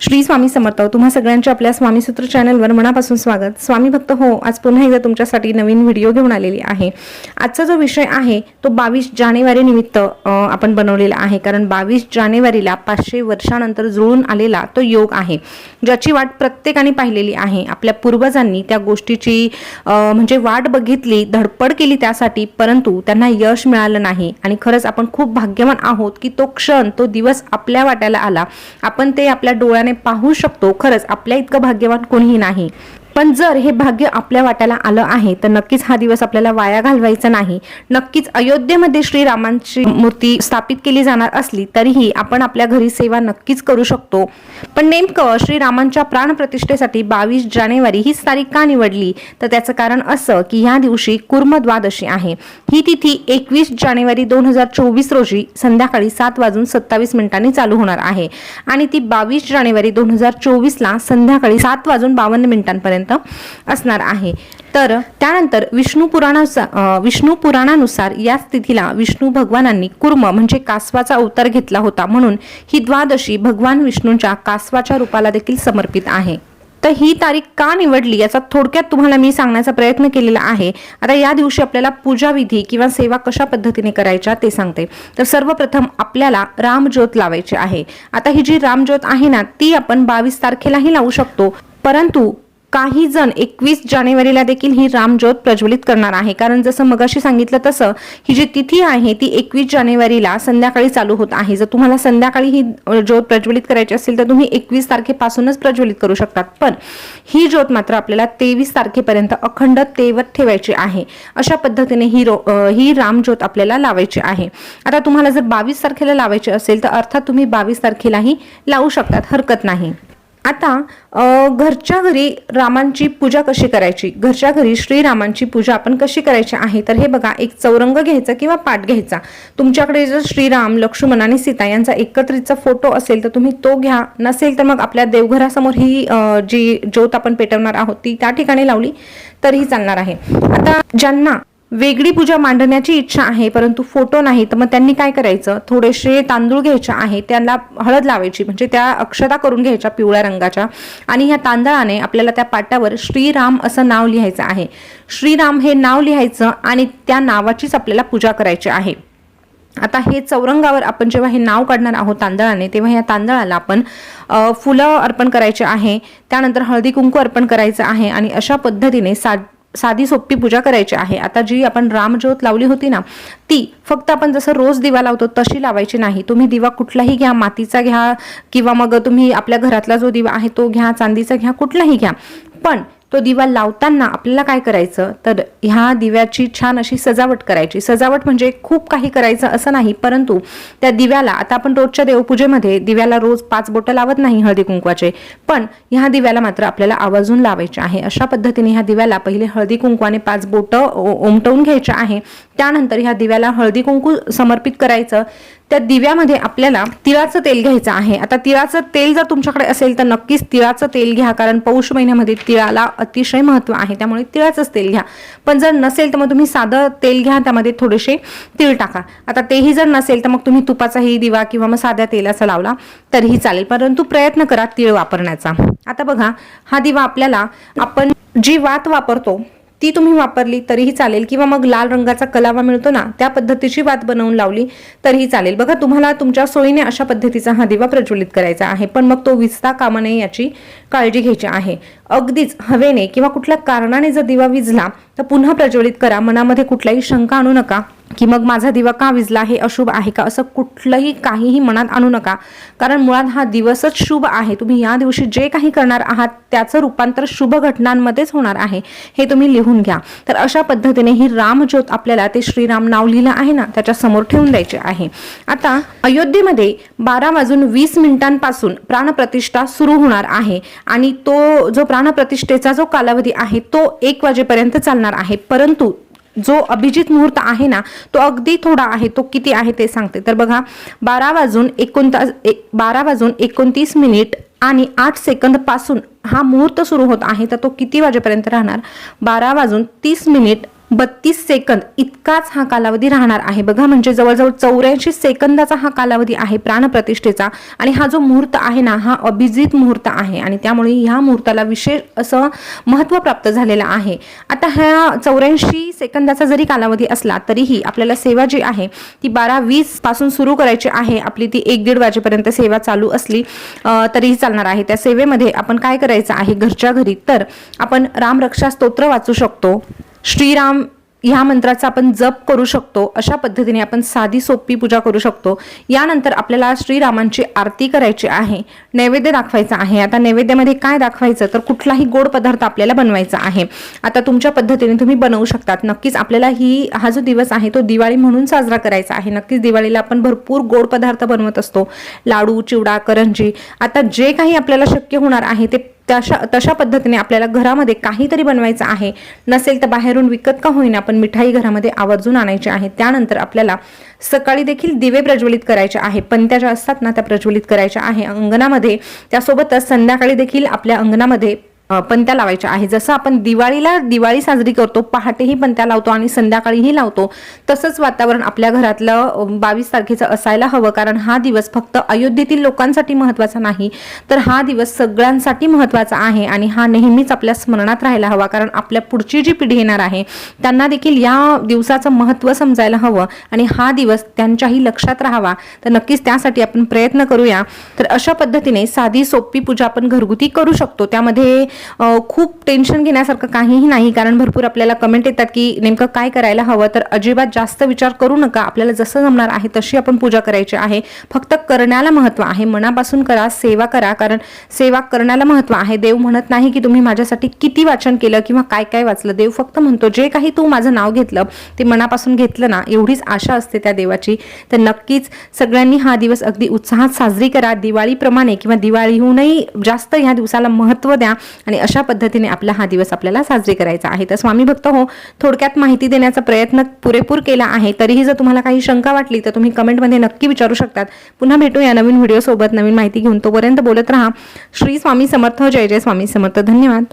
श्री स्वामी समर्थ. तुम्हा सगळ्यांच्या आपल्या स्वामीसूत्र चॅनलवर मनापासून स्वागत. स्वामी भक्त हो आज पुन्हा एकदा तुमच्यासाठी नवीन व्हिडिओ घेऊन आलेली आहे. आजचा जो विषय आहे तो बावीस जानेवारी निमित्त आपण बनवलेला आहे. कारण बावीस जानेवारीला पाचशे वर्षानंतर जुळून आलेला तो योग आहे. ज्याची वाट प्रत्येकाने पाहिलेली आहे. आपल्या पूर्वजांनी त्या गोष्टीची म्हणजे वाट बघितली धडपड केली त्यासाठी परंतु त्यांना यश मिळालं नाही. आणि खरंच आपण खूप भाग्यवान आहोत की तो क्षण तो दिवस आपल्या वाट्याला आला. आपण ते आपल्या डोळ्याने पाहू शकतो खरंच आपल्या इतकं भाग्यवान कोणीही नाही. पण जर हे भाग्य आपल्या वाट्याला आलं आहे तर नक्कीच हा दिवस आपल्याला वाया घालवायचा नाही. नक्कीच अयोध्येमध्ये श्रीरामांची मूर्ती स्थापित केली जाणार असली तरीही आपण आपल्या घरी सेवा नक्कीच करू शकतो. पण नेमकं श्रीरामांच्या प्राणप्रतिष्ठेसाठी बावीस जानेवारी हीच तारीख का निवडली? तर त्याचं कारण असं की ह्या दिवशी कुर्म द्वादशी आहे. ही तिथी एकवीस जानेवारी दोन हजार चोवीस रोजी संध्याकाळी सात वाजून सत्तावीस मिनिटांनी चालू होणार आहे. आणि ती बावीस जानेवारी दोन हजार चोवीसला संध्याकाळी सात वाजून बावन्न मिनिटांपर्यंत असणार आहे. तर त्यानंतर विष्णू पुराणानुसार विष्णू पुराणानुसार या स्थितीला विष्णू भगवानांनी कुर्म म्हणजे कासवाचा अवतार घेतला होता म्हणून ही द्वादशी भगवान विष्णूंच्या कासवाच्या रूपाला देखील समर्पित आहे. तर ही तारीख का निवडली याचा थोडक्यात तुम्हाला मी सांगण्याचा प्रयत्न केलेला आहे. आता या दिवशी आपल्याला पूजा विधी किंवा सेवा कशा पद्धतीने करायच्या ते सांगते. तर सर्वप्रथम आपल्याला रामज्योत लावायची आहे. आता ही जी रामज्योत आहे ना ती आपण बावीस तारखेलाही लावू शकतो. परंतु काही जण एकवीस जानेवारीला देखील ही रामज्योत प्रज्वलित करणार आहे. कारण जसं मगाशी सांगितलं तसं ही जी तिथी आहे ती एकवीस जानेवारीला संध्याकाळी चालू होत आहे. जर तुम्हाला संध्याकाळी ही ज्योत प्रज्वलित करायची असेल तर तुम्ही एकवीस तारखेपासूनच प्रज्वलित करू शकतात. पण ही ज्योत मात्र आपल्याला तेवीस तारखेपर्यंत अखंड तेवत ठेवायची आहे. अशा पद्धतीने ही रो ही रामज्योत आपल्याला लावायची आहे. आता तुम्हाला जर बावीस तारखेला लावायची असेल तर अर्थात तुम्ही बावीस तारखेलाही लावू शकतात. हरकत नाही. आता घरच्या घरी रामांची पूजा कशी करायची? घरच्या घरी श्रीरामांची पूजा आपण कशी करायची आहे? तर हे बघा एक चौरंग घ्यायचा किंवा पाठ घ्यायचा. तुमच्याकडे जर श्रीराम लक्ष्मण आणि सीता यांचा एकत्रितचा फोटो असेल तर तुम्ही तो घ्या. नसेल तर मग आपल्या देवघरासमोर ही जी ज्योत आपण पेटवणार आहोत ती त्या ठिकाणी लावली तरीही चालणार आहे. आता ज्यांना वेगळी पूजा मांडण्याची इच्छा आहे परंतु फोटो नाही तर मग त्यांनी काय करायचं? थोडेसे तांदूळ घ्यायचे आहे त्यांना हळद लावायची म्हणजे त्या अक्षता करून घ्यायच्या पिवळ्या रंगाच्या. आणि ह्या तांदळाने आपल्याला त्या पाट्यावर श्रीराम असं नाव लिहायचं आहे. श्रीराम हे नाव लिहायचं आणि त्या नावाचीच आपल्याला पूजा करायची आहे. आता हे चौरंगावर आपण जेव्हा हे नाव काढणार आहोत तांदळाने तेव्हा या तांदळाला आपण फुलं अर्पण करायचे आहे. त्यानंतर हळदी कुंकू अर्पण करायचं आहे आणि अशा पद्धतीने सा साधी सोपी पूजा करायची आहे. आता जी आपण रामज्योत लावली होती ना ती फक्त आपण जसं रोज दिवा लावतो तशी लावायची नाही. तुम्ही दिवा कुठलाही घ्या मातीचा घ्या किंवा मग तुम्ही आपल्या घरातला जो दिवा आहे तो घ्या चांदीचा घ्या कुठलाही घ्या. पण तो दिवा लावताना आपल्याला काय करायचं? तर ह्या दिव्याची छान अशी सजावट करायची. सजावट म्हणजे खूप काही करायचं असं नाही परंतु त्या दिव्याला आता आपण रोजच्या देवपूजेमध्ये दिव्याला रोज पाच बोटं लावत नाही हळदी कुंकवाचे पण ह्या दिव्याला मात्र आपल्याला आवाजून लावायचे आहे. अशा पद्धतीने ह्या दिव्याला पहिले हळदी कुंकवाने पाच बोटं उमटवून घ्यायचे आहे. त्यानंतर ह्या दिव्याला हळदी कुंकू समर्पित करायचं. त्या दिव्यामध्ये आपल्याला तिळाचं तेल घ्यायचं आहे. आता तिळाचं तेल जर तुमच्याकडे असेल तर नक्कीच तिळाचं तेल घ्या कारण पौष महिन्यामध्ये तिळाला अतिशय महत्त्व आहे. त्यामुळे तिळाचंच तेल घ्या. पण जर नसेल तर मग तुम्ही साधं तेल घ्या त्यामध्ये थोडेसे तीळ टाका. आता तेही जर नसेल तर मग तुम्ही तुपाचाही दिवा किंवा मग साध्या तेलाचा लावला तरीही चालेल. परंतु प्रयत्न करा तीळ वापरण्याचा. आता बघा हा दिवा आपल्याला आपण जी वात वापरतो ती तुम्ही वापरली तरीही चालेल. किंवा मग लाल रंगाचा कलावा मिळतो ना त्या पद्धतीची वात बनवून लावली तरीही चालेल. बघा तुम्हाला तुमच्या सोयीने अशा पद्धतीचा हा दिवा प्रज्वलित करायचा आहे. पण मग तो विजता कामा नये याची काळजी घ्यायची आहे. अगदीच हवेने किंवा कुठल्या कारणाने जर दिवा विजला तर पुन्हा प्रज्वलित करा. मनामध्ये कुठलाही शंका आणू नका की मग माझा दिवा का विजला हे अशुभ आहे का? असं कुठलंही काहीही मनात आणू नका. कारण मुळात हा दिवसच शुभ आहे. तुम्ही या दिवशी जे काही करणार आहात त्याचं रूपांतर शुभ घटनांमध्येच होणार आहे. हे तुम्ही लिहून घ्या. तर अशा पद्धतीने ही रामज्योत आपल्याला ते श्रीराम नाव लिहिलं आहे ना त्याच्यासमोर ठेवून द्यायचे आहे. आता अयोध्येमध्ये बारा वाजून वीस मिनिटांपासून प्राणप्रतिष्ठा सुरू होणार आहे. आणि तो जो प्राणप्रतिष्ठेचा जो कालावधी आहे तो एक वाजेपर्यंत चालणार आहे. परंतु जो अभिजित मुहूर्त आहे ना तो अगदी थोडा आहे तो किती आहे ते सांगते. तर बघा बारा वाजून एकोणतास एक बारा वाजून एकोणतीस मिनिट आणि आठ सेकंदपासून हा मुहूर्त सुरू होत आहे तर तो किती वाजेपर्यंत राहणार? बारा वाजून तीस मिनिट बत्तीस सेकंद इतकाच हा कालावधी राहणार आहे. बघा म्हणजे जवळजवळ चौऱ्याऐंशी सेकंदाचा हा कालावधी आहे प्राणप्रतिष्ठेचा. आणि हा जो मुहूर्त आहे ना हा अभिजित मुहूर्त आहे. आणि त्यामुळे ह्या मुहूर्ताला विशेष असं महत्त्व प्राप्त झालेलं आहे. आता ह्या चौऱ्याऐंशी सेकंदाचा जरी कालावधी असला तरीही आपल्याला सेवा जी आहे ती बारा वीसपासून सुरू करायची आहे. आपली ती एक दीड वाजेपर्यंत सेवा चालू असली तरीही चालणार आहे. त्या सेवेमध्ये आपण काय करायचं आहे? घरच्या घरी. तर आपण रामरक्षा स्तोत्र वाचू शकतो. श्रीराम ह्या मंत्राचा आपण जप करू शकतो अशा पद्धतीने आपण साधी सोपी पूजा करू शकतो. यानंतर आपल्याला श्रीरामांची आरती करायची आहे नैवेद्य दाखवायचा आहे. आता नैवेद्यामध्ये काय दाखवायचं? तर कुठलाही गोड पदार्थ आपल्याला बनवायचा आहे. आता तुमच्या पद्धतीने तुम्ही बनवू शकतात. नक्कीच आपल्याला ही हा जो दिवस आहे तो दिवाळी म्हणून साजरा करायचा आहे. नक्कीच दिवाळीला आपण भरपूर गोड पदार्थ बनवत असतो. लाडू चिवडा करंजी. आता जे काही आपल्याला शक्य होणार आहे ते तशा तशा पद्धतीने आपल्याला घरामध्ये काहीतरी बनवायचं आहे. नसेल तर बाहेरून विकत का होईना आपण मिठाई घरामध्ये आवर्जून आणायची आहे. त्यानंतर आपल्याला सकाळी देखील दिवे प्रज्वलित करायचे आहे. पण त्या ज्या असतात ना त्या प्रज्वलित करायच्या आहे. अंगणामध्ये त्यासोबतच संध्याकाळी देखील आपल्या अंगणामध्ये पंत्या पणत्या लावायच्या आहे. जसं आपण दिवाळीला दिवाळी साजरी करतो पहाटेही पणत्या लावतो आणि संध्याकाळीही लावतो तसंच वातावरण आपल्या घरातलं बावीस तारखेचं असायला हवं. कारण हा दिवस फक्त अयोध्येतील लोकांसाठी महत्त्वाचा नाही तर हा दिवस सगळ्यांसाठी महत्त्वाचा आहे आणि हा नेहमीच आपल्या स्मरणात राहायला हवा. कारण आपल्या पुढची जी पिढी येणार आहे त्यांना देखील या दिवसाचं महत्त्व समजायला हवं आणि हा दिवस त्यांच्याही लक्षात राहावा. तर नक्कीच त्यासाठी आपण प्रयत्न करूया. तर अशा पद्धतीने साधी सोपी पूजा आपण घरगुती करू शकतो. त्यामध्ये खूप टेन्शन घेण्यासारखं काहीही नाही. कारण भरपूर आपल्याला कमेंट येतात की नेमकं काय करायला हवं? तर अजिबात जास्त विचार करू नका. आपल्याला जसं जमणार आहे तशी आपण पूजा करायची आहे. फक्त करण्याला महत्त्व आहे. मनापासून करा सेवा करा. कारण सेवा करण्याला महत्त्व आहे. देव म्हणत नाही की तुम्ही माझ्यासाठी किती वाचन केलं किंवा काय काय वाचलं. देव फक्त म्हणतो जे काही तू माझं नाव घेतलं ते मनापासून घेतलं ना एवढीच आशा असते त्या देवाची. तर नक्कीच सगळ्यांनी हा दिवस अगदी उत्साहात साजरी करा. दिवाळीप्रमाणे किंवा दिवाळीहूनही जास्त ह्या दिवसाला महत्त्व द्या. आणि अशा पद्धतीने आपला हा दिवस आपल्याला साजरी करायचा आहे. तर स्वामी भक्त हो थोडक्यात माहिती देण्याचा प्रयत्न पुरेपूर केला आहे. तरीही जर तुम्हाला काही शंका वाटली तर तुम्ही कमेंटमध्ये नक्की विचारू शकतात. पुन्हा भेटूया नवीन व्हिडिओसोबत. नवीन माहिती घेऊन तोपर्यंत बोलत राहा. श्री स्वामी समर्थ. जय जय स्वामी समर्थ. धन्यवाद.